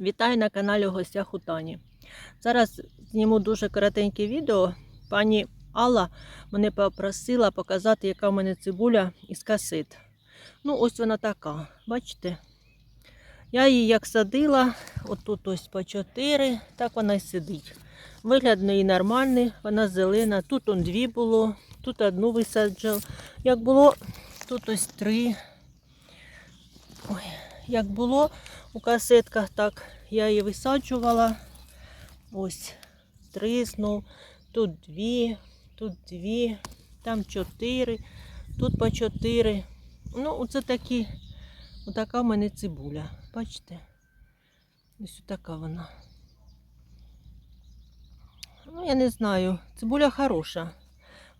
Вітаю на каналі у гостях Тані. Зараз зніму дуже коротеньке відео. Пані Алла мене попросила показати, яка в мене цибуля із касет. Ну, ось вона така. Бачите? Я її як садила, отут ось по 4, так вона і сидить. Вигляд в неї нормальний, вона зелена. Тут он дві було, тут одну висаджав. Як було, тут ось три. Як було у касетках, так я її висаджувала. Ось три тут дві, тут дві, там чотири, тут по чотири. Ну, оце такі, отака в мене цибуля. Бачите? Ось така вона. Ну, я не знаю. Цибуля хороша.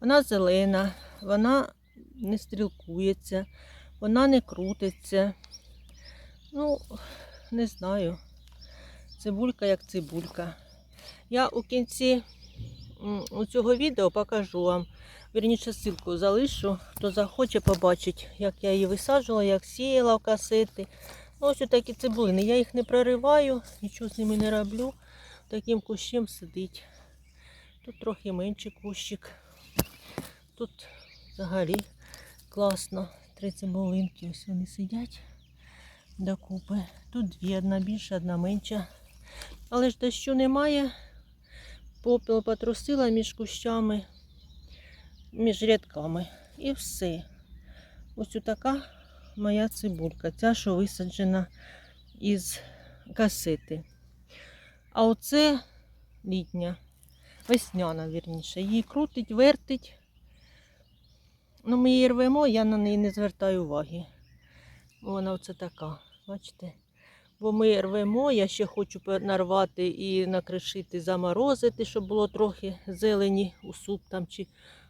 Вона зелена, вона не стрілкується, вона не крутиться. Ну, не знаю. Цибулька як цибулька. Я у кінці цього відео покажу вам. Вірніше ссылку залишу, хто захоче побачить, як я її висаджувала, як сіяла в касети. Ну, ось такі цибулини. Я їх не прориваю, нічого з ними не роблю. Таким кущем сидить. Тут трохи менший кущик. Тут взагалі класно. Три цибулинки, ось вони сидять докупи. Тут дві, одна більша, одна менша. Але ж дощу немає. Попіл потрусила між кущами, між рядками. І все. Ось така моя цибулька. Ця, що висаджена із касети. А оце літня, весняна, вірніше. Її крутить, вертить. Ну, ми її рвемо, я на неї не звертаю уваги. Вона оце така, бачите? Бо ми рвемо, я ще хочу нарвати і накришити, заморозити, щоб було трохи зелені у суп там чи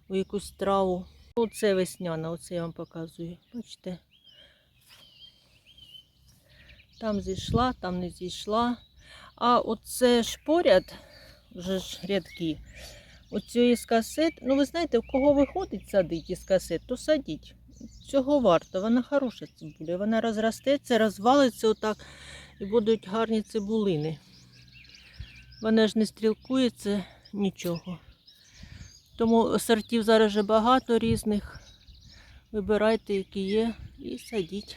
у якусь страву. Оце весняна, оце я вам показую. Бачите? Там зійшла, там не зійшла. А оце ж поряд, вже ж рядки. Оцю із касет. Ну, ви знаєте, в кого виходить садить із касет, то садіть. Цього варто, вона хороша цибуля. Вона розростеться, розвалиться отак і будуть гарні цибулини. Вона ж не стрілкується нічого. Тому сортів зараз вже багато різних. Вибирайте, які є, і садіть.